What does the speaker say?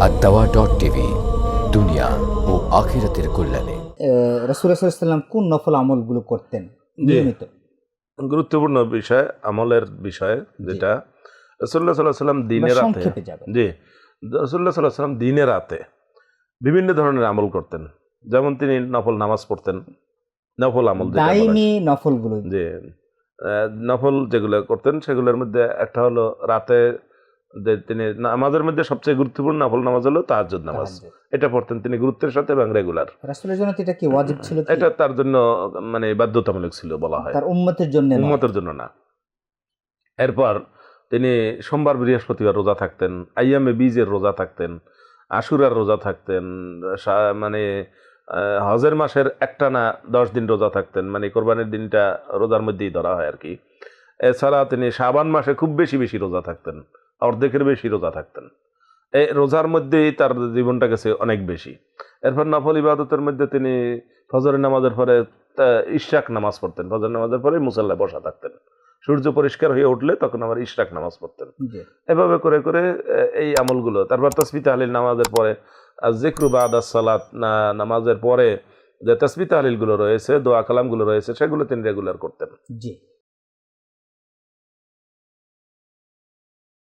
আর দাওয়া dot TV দুনিয়া ও আখিরাতের কল্যাণে। রসুলাম কোন নফল আমলগুলো করতেন? নিয়মিত। গুরুত্বপূর্ণ বিষয় আমলের বিষয় যেটা রসুল্লাহ সাল্লাহ সাল্লাম দিনে রাতে জি। রসুল্লাহ সাল্লাহ সাল্লাম দিনে রাতে বিভিন্ন ধরনের আমল করতেন। যেমন তিনি নফল নামাজ পড়তেন নফল আমল নফলগুলো। যে আহ, নফল যেগুলো করতেন সেগুলোর মধ্যে একটা হলো রাতে তিনি নামাজের মধ্যে সবচেয়ে গুরুত্বপূর্ণ নফল নামাজ হলো তাহাজ্জুদ নামাজ। এটা পড়তেন তিনি গুরুত্বের সাথে এবং রেগুলার। রাসুলের জন্য এটা কি ওয়াজিব ছিল এটা তার জন্য মানে বাধ্যতামূলক ছিল বলা হয়। তার উম্মতের জন্য নয়। উন্মতের জন্য না। এরপর তিনি সোমবার বৃহস্পতিবার রোজা থাকতেন আইয়ামে বীজের রোজা থাকতেন আশুরার রোজা থাকতেন মানে হজের মাসের একটা না দশ দিন রোজা থাকতেন মানে কোরবানির দিনটা রোজার মধ্যেই ধরা হয় আর কি। এছাড়া তিনি শাবান মাসে খুব বেশি বেশি রোজা থাকতেন। অর্ধেকের বেশি রোজা থাকতেন। এই রোজার মধ্যেই তার জীবনটা গেছে অনেক বেশি। এরপর নফল ইবাদতের মধ্যে তিনি ফজরের নামাজের পরে ইশরাক নামাজ পড়তেন। ফজর নামাজের পরে মুসাল্লায় বসা থাকতেন। সূর্য পরিষ্কার হয়ে উঠলে তখন আবার ইশরাক নামাজ পড়তেন। এভাবে করে করে এই আমলগুলো। তারপর তসবি তাহলিল নামাজের পরে জিক্রু বাদ সালাত না নামাজের পরে যে তসবি তাহলিলগুলো রয়েছে দোয়া কালামগুলো রয়েছে সেগুলো তিনি রেগুলার করতেন। জি।